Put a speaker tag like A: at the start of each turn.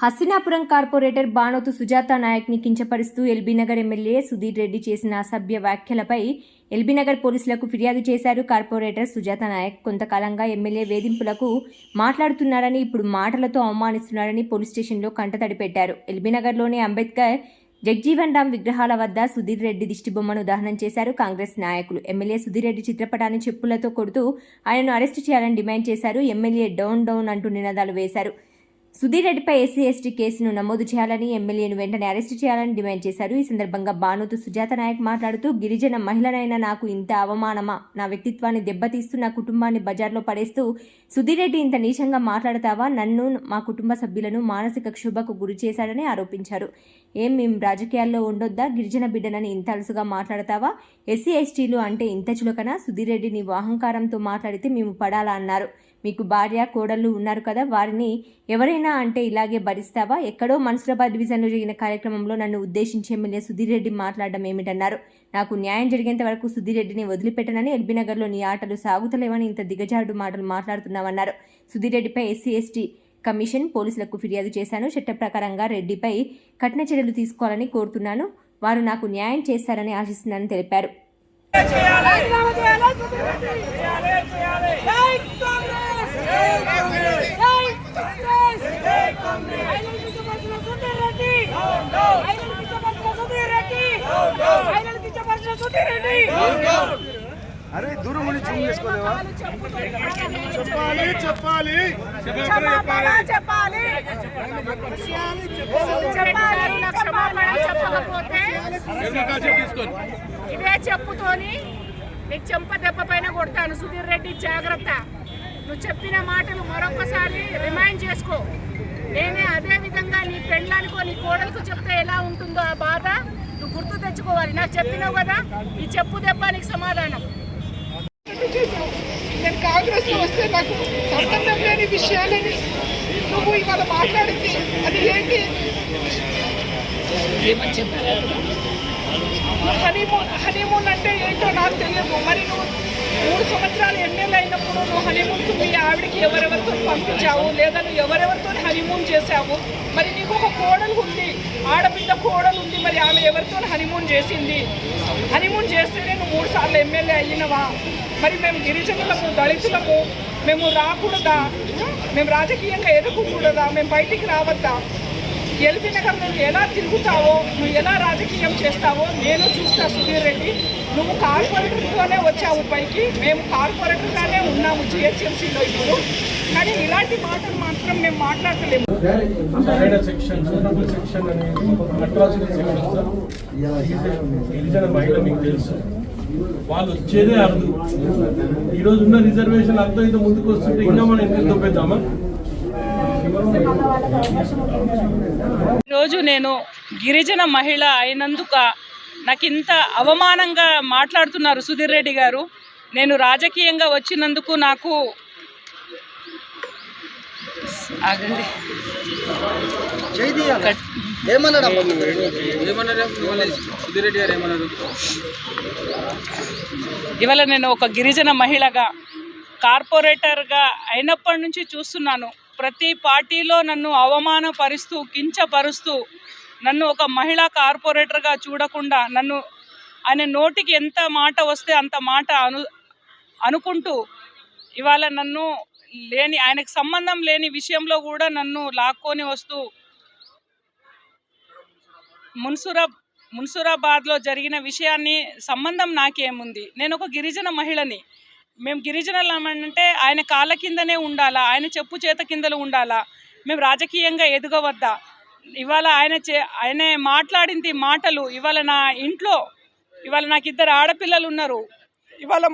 A: Hastinapuram corporator Banothu Sujatha నాయక్ని కించపరుస్తూ LB Nagar MLA Sudheer Reddy చేసిన అసభ్య వ్యాఖ్యలపై ఎల్బీనగర్ పోలీసులకు ఫిర్యాదు చేశారు కార్పొరేటర్ సుజాత నాయక్. కొంతకాలంగా ఎమ్మెల్యే వేధింపులకు మాట్లాడుతున్నారని ఇప్పుడు మాటలతో అవమానిస్తున్నారని పోలీస్ స్టేషన్లో కంటతడి పెట్టారు ఎల్బీనగర్లోని అంబేద్కర్ జగ్జీవన్ రామ్ విగ్రహాల వద్ద సుధీర్ రెడ్డి దిష్టిబొమ్మను దహనం చేశారు కాంగ్రెస్ నాయకులు. ఎమ్మెల్యే సుధీర్ రెడ్డి చిత్రపటాన్ని చెప్పులతో కొడుతూ ఆయనను అరెస్టు చేయాలని డిమాండ్ చేశారు. ఎమ్మెల్యే డౌన్ డౌన్ అంటూ నినాదాలు వేశారు. సుధీర్ రెడ్డిపై ఎస్సీ ఎస్టీ కేసును నమోదు చేయాలని ఎమ్మెల్యేను వెంటనే అరెస్టు చేయాలని డిమాండ్ చేశారు. ఈ సందర్భంగా బానుతు సుజాత నాయక్ మాట్లాడుతూ గిరిజన మహిళనైన నాకు ఇంత అవమానమా? నా వ్యక్తిత్వాన్ని దెబ్బతీస్తూ నా కుటుంబాన్ని బజార్లో పడేస్తూ సుధీర్ రెడ్డి ఇంత నీచంగా మాట్లాడతావా? నన్ను మా కుటుంబ సభ్యులను మానసిక క్షోభకు గురి చేశాడని ఆరోపించారు. ఏం మేము రాజకీయాల్లో ఉండొద్దా? గిరిజన బిడ్డనని ఇంత అలసుగా మాట్లాడతావా? ఎస్సీ ఎస్టీలు అంటే ఇంత చులకన? సుధీర్ రెడ్డి నీవు అహంకారంతో మాట్లాడితే మేము పడాలా? అన్నారు. మీకు భార్య కోడళ్ళు ఉన్నారు కదా వారిని ఎవరైనా అంటే ఇలాగే భరిస్తావా? ఎక్కడో మన్సూరాబాద్ డివిజన్లో జరిగిన కార్యక్రమంలో నన్ను ఉద్దేశించి ఎమ్మెల్యే సుధీర్ రెడ్డి మాట్లాడడం ఏమిటన్నారు? నాకు న్యాయం జరిగేంత వరకు సుధీర్ రెడ్డిని వదిలిపెట్టనని ఎల్బీనగర్లో నీ ఆటలు సాగుతలేవని ఇంత దిగజారుడు మాటలు మాట్లాడుతున్నామన్నారు సుధీర్ రెడ్డిపై ఎస్సీ ఎస్టీ కమిషన్ పోలీసులకు ఫిర్యాదు చేశాను. చట్ట ప్రకారంగా రెడ్డిపై కఠిన చర్యలు తీసుకోవాలని కోరుతున్నాను. వారు నాకు న్యాయం చేస్తారని ఆశిస్తున్నానని తెలిపారు
B: రాజీనామా చేయాలి సుధీర్ రెడ్డి జై కాంగ్రెస్ జై కాంగ్రెస్ ఐలెండ్ కించపరిచిన సుధీర్ రెడ్డి ఐలెండ్ కించపరిచిన సుధీర్ రెడ్డి ఐలెండ్ కించపరిచిన సుధీర్ రెడ్డి
C: అరే దూరం ఉండి జూమ్ చేసుకోలేవా?
B: చెప్పాలి
C: చెప్పాలి.
B: చెప్పాలి చెప్పాలి. క్షమాపణ చెప్పకపోతే ఇదే చెప్పుతోని నీకు చెంప దెబ్బ పైన కొడతాను. సుధీర్ రెడ్డి జాగ్రత్త. నువ్వు చెప్పిన మాటలు మరొకసారి రిమైండ్ చేసుకో. నేనే అదే విధంగా నీ పెళ్ళానికో నీ కోడలకు చెప్తే ఎలా ఉంటుందో ఆ బాధ గుర్తు తెచ్చుకోవాలి. నాకు చెప్పినావు కదా ఈ చెప్పు దెబ్బానికి సమాధానం.
D: నేను కాంగ్రెస్లో వస్తే నాకు సంబంధం లేని విషయాలని నువ్వు ఇవాళ మాట్లాడింది. అది ఏంటి? హనీమూన్ హనీమూన్ అంటే ఏంటో నాకు తెలియదు. మరి నువ్వు మూడు సంవత్సరాలు ఎమ్మెల్యే అయినప్పుడు నువ్వు హనీమూన్కు మీ ఆవిడకి ఎవరెవరితో పంపించావు? లేదా నువ్వు ఎవరెవరితో హనీమూన్ చేశావు? మరి నీకు ఒక కోడలు ఉంది. ఆడబిడ్డ కోడలు ఉంది. మరి ఆమె ఎవరితో హనీమూన్ చేసింది? హనీమూన్ చేస్తేనే నువ్వు మూడు సార్లు ఎమ్మెల్యే అయినవా? మరి మేము గిరిజనులము దళితులము మేము రాకూడదా? మేము రాజకీయంగా ఎదుర్కోకూడదా మేము బయటికి రావద్దా? ఎల్బీ నువ్వు ఎలా తిరుగుతావో నువ్వు ఎలా రాజకీయం చేస్తావో నేను చూస్తా సుధీర్ రెడ్డి. నువ్వు కార్పొరేటర్గానే వచ్చావు పైకి. మేము కార్పొరేటర్గానే ఉన్నాము జిహెచ్ఎంసీలో ఇప్పుడు. కానీ ఇలాంటి మాటలు మాత్రం మేము మాట్లాడలేము
E: సరైన సెక్షన్ సెక్షన్ అనేది తెలుసు. వాళ్ళు వచ్చేదే అర్థం. ఈ ఉన్న రిజర్వేషన్ అర్థం ఇంత ముందుకు వస్తుంటే ఇంకా మనం ఎందుకు దొబ్బేద్దామా
F: ఈరోజు నేను గిరిజన మహిళ అయినందుక నాకు ఇంత అవమానంగా మాట్లాడుతున్నారు సుధీర్ రెడ్డి గారు. నేను రాజకీయంగా వచ్చినందుకు నాకు ఆగండి. ఇవాళ నేను ఒక గిరిజన మహిళగా కార్పొరేటర్గా అయినప్పటి నుంచి చూస్తున్నాను. ప్రతి పార్టీలో నన్ను అవమానపరుస్తూ కించపరుస్తూ నన్ను ఒక మహిళా కార్పొరేటర్గా చూడకుండా నన్ను ఆయన నోటికి ఎంత మాట వస్తే అంత మాట అను అనుకుంటూ ఇవాళ నన్ను లేని ఆయనకు సంబంధం లేని విషయంలో కూడా నన్ను లాక్కొని వస్తూ మున్సురా మున్సురాబాద్లో జరిగిన విషయాన్ని సంబంధం నాకేముంది? నేను ఒక గిరిజన మహిళని. మేము గిరిజనులు అంటే ఆయన కాళ్ళ కిందనే ఉండాలా ఆయన చెప్పు చేత కిందలు ఉండాలా? మేము రాజకీయంగా ఎదుగవద్దా? ఇవాళ ఆయన చే ఆయన మాట్లాడింది మాటలు ఇవాళ నా ఇంట్లో ఇవాళ నాకు ఇద్దరు ఆడపిల్లలు ఉన్నారు. ఇవాళ